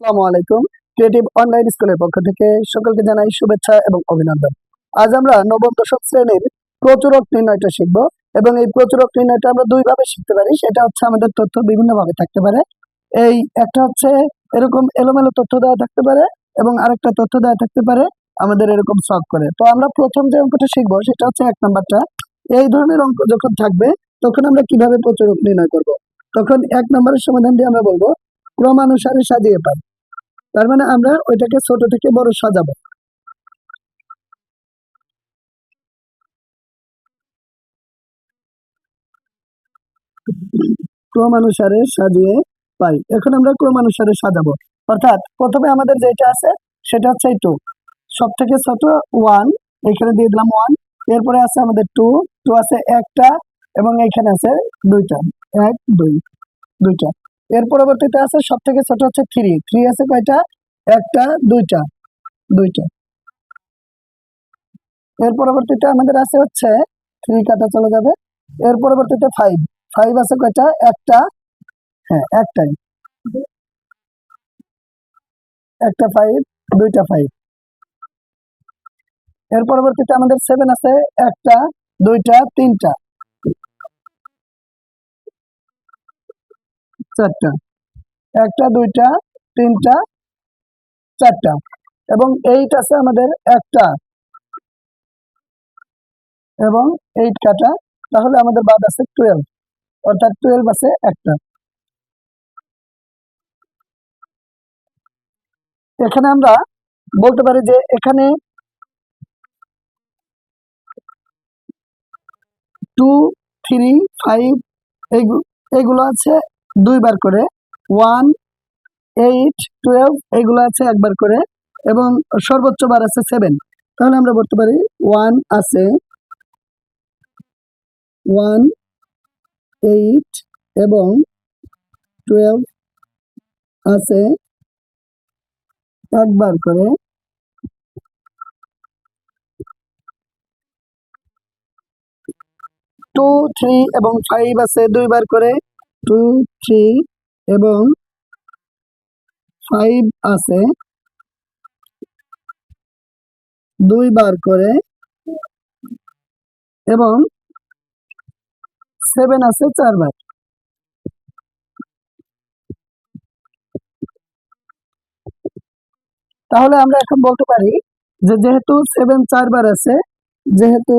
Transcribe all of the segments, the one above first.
আসসালামু আলাইকুম। Creative online স্কুলের পক্ষ থেকে সকলকে জানাই শুভেচ্ছা এবং অভিনন্দন। আজ আমরা নবম দশম শ্রেণির প্রচুরক নির্ণয়টা শিখব এবং এই প্রচুরক নির্ণয়টা আমরা শিখতে পারি। সেটা হচ্ছে আমাদের তথ্য থাকতে পারে। এই একটা হচ্ছে এরকম এলোমেলো তথ্য দেওয়া থাকতে পারে এবং আরেকটা তথ্য দেওয়া থাকতে পারে আমাদের এরকম সলভ করে। তো আমরা প্রথম যে অঙ্কটা শিখব সেটা হচ্ছে এক নাম্বারটা। এই ধরনের অঙ্ক যখন থাকবে তখন আমরা কীভাবে প্রচুরক নির্ণয় করব? তখন এক নম্বরের সমাধান দিয়ে আমরা বলব, ক্রমানুসারে সাজিয়ে পাই তার মানে আমরা ওইটাকে ছোট থেকে বড় সাজাবো। ক্রমানুসারে সাজিয়ে পাই। এখন আমরা ক্রমানুসারে সাজাবো। অর্থাৎ প্রথমে আমাদের যেটা আছে, সেটা হচ্ছে টু সব থেকে ছোট ওয়ান এখানে দিয়ে দিলাম ওয়ান এরপরে আছে আমাদের টু টু আছে একটা এবং এখানে আছে দুইটা। এক, দুই। দুইটা। এর পরবর্তীতে আছে সব থেকে ছোট হচ্ছে থ্রি থ্রি আছে কয়টা? একটা, দুইটা। দুইটা। এর পরবর্তীতে আমাদের আছে হচ্ছে থ্রি কাটা চলে যাবে। এর পরবর্তীতে ফাইভ ফাইভ আছে কয়টা? একটা। হ্যাঁ একটাই। একটা ফাইভ দুইটা ফাইভ এর পরবর্তীতে আমাদের সেভেন আছে, একটা, দুইটা, তিনটা। চারটা। একটা, দুইটা, তিনটা, চারটা। এবং এইট আছে আমাদের একটা। এবং এইট কাটা, তাহলে আমাদের বাদ আছে টুয়েলভ অর্থাৎ টুয়েলভ আছে একটা। এখানে আমরা বলতে পারি যে এখানে টু থ্রি ফাইভ এইগুলো আছে দুইবার করে। ওয়ান এইট টুয়েলভ এগুলো আছে একবার করে। এবং সর্বোচ্চ বার আছে সেভেন তাহলে আমরা বলতে পারি ওয়ান আছে। ওয়ান এইট এবং টুয়েলভ আছে। একবার করে। টু থ্রি এবং ফাইভ আছে দুইবার করে। টু থ্রি এবং ফাইভ আছে। দুইবার করে এবং সেভেন আছে চারবার তাহলে আমরা এখন বলতে পারি যে যেহেতু সেভেন চারবার আছে, যেহেতু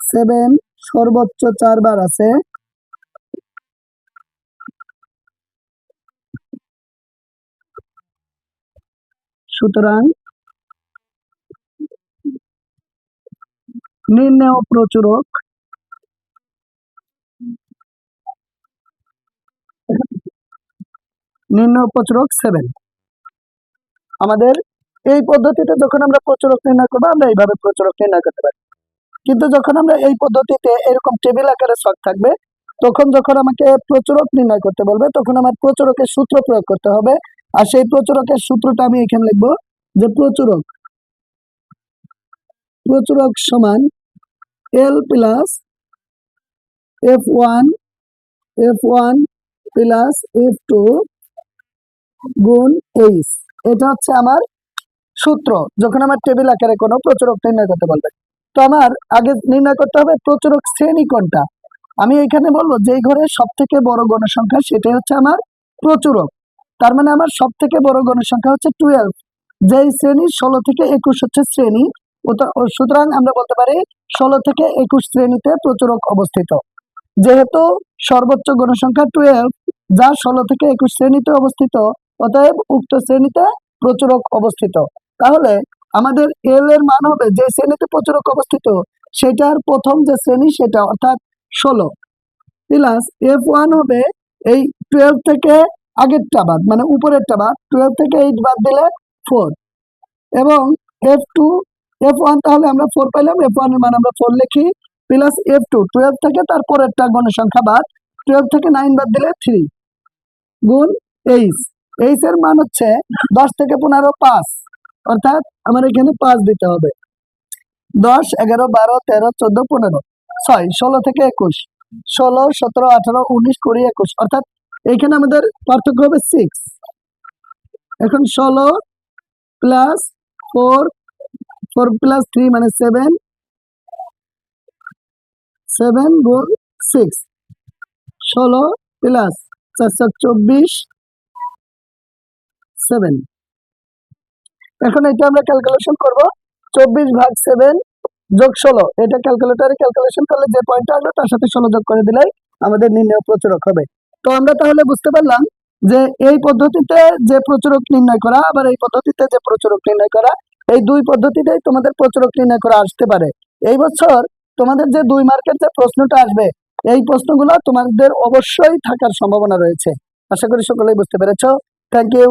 সেভেন সর্বোচ্চ চারবার আছে। সুতরাং নির্ণেয় প্রচুরক। নির্ণয় প্রচুরক সেভেন আমাদের এই পদ্ধতিতে যখন আমরা প্রচুরক নির্ণয় করব, আমরা এইভাবে প্রচুরক নির্ণয় করতে পারি। কিন্তু যখন আমরা এই পদ্ধতিতে এরকম টেবিল আকারে শখ থাকবে, তখন যখন আমাকে প্রচুরক নির্ণয় করতে বলবে, তখন আমার প্রচুরকের সূত্র প্রয়োগ করতে হবে। আর সেই প্রচুরকের সূত্রটা আমি এখানে লিখব যে প্রচুরক প্রচুরক সমান L plus F one F one plus F two গুণ এইচ এটা হচ্ছে আমার সূত্র, যখন আমার টেবিল আকারে কোনো প্রচুরক নির্ণয় করতে বলবে। তো আমার আগে নির্ণয় করতে হবে প্রচুরক শ্রেণি কোনটা? আমি এখানে বলব যেই ঘরে সব থেকে বড় গণসংখ্যা সেটাই হচ্ছে আমার প্রচুরক। তার মানে আমার সব থেকে বড় গণসংখ্যা হচ্ছে টুয়েলভ যেই শ্রেণি ষোলো থেকে একুশ হচ্ছে শ্রেণি সুতরাং আমরা বলতে পারি ষোলো থেকে একুশ শ্রেণীতে প্রচুরক অবস্থিত। যেহেতু সর্বোচ্চ গণসংখ্যা টুয়েলভ যা ষোলো থেকে একুশ শ্রেণীতে অবস্থিত, অতএব উক্ত শ্রেণীতে প্রচুরক অবস্থিত। তাহলে আমাদের এল এর মান হবে, যে শ্রেণীতে প্রচুরক অবস্থিত, সেটার প্রথম যে শ্রেণি সেটা অর্থাৎ ষোলো। প্লাস এফ ওয়ান হবে এই টুয়েলভ থেকে আগেরটা বাদ মানে উপরেরটা বাদ টুয়েলভ থেকে এইট বাদ দিলে ফোর এবং এফ টু এফ ওয়ান তাহলে আমরা ফোর পাইলাম এফ ওয়ানের মান আমরা ফোর লিখি প্লাস এফ টু টুয়েলভ থেকে তার পরেরটা গণসংখ্যা বাদ টুয়েলভ থেকে নাইন বাদ দিলে থ্রি গুণ এইচ এইচ এর মান হচ্ছে দশ থেকে পনেরো, পাঁচ। অর্থাৎ আমার এখানে পাঁচ দিতে হবে। দশ, এগারো, বারো, তেরো, চোদ্দ, পনেরো। ছয়, ষোলো থেকে একুশ। ষোলো, সতেরো, আঠারো, উনিশ, কুড়ি, একুশ। অর্থাৎ এখানে আমাদের পার্থক্য হবে সিক্স এখন ষোলো plus four four plus three মানে সেভেন সেভেন গুণ সিক্স ষোলো প্লাস চারশো চব্বিশ সেভেন এখন এটা আমরা ক্যালকুলেশন করব। চব্বিশ ভাগ সেভেন যোগ ষোলো। এটা ক্যালকুলেটারে ক্যালকুলেশন করলে যে পয়েন্ট আসবে তার সাথে ষোলো যোগ করে দিলেই আমাদের নির্ণয় প্রচুরক হবে। তো আমরা তাহলে বুঝতে পারলাম যে এই পদ্ধতিতে যে প্রচুরক নির্ণয় করা, আবার এই পদ্ধতিতে যে প্রচুরক নির্ণয় করা, এই দুই পদ্ধতিতেই তোমাদের প্রচুরক নির্ণয় করা আসতে পারে। এই বছর তোমাদের যে দুই মার্কের যে প্রশ্নটা আসবে, এই প্রশ্নগুলো তোমাদের অবশ্যই থাকার সম্ভাবনা রয়েছে। আশা করি সকলেই বুঝতে পেরেছ। Thank you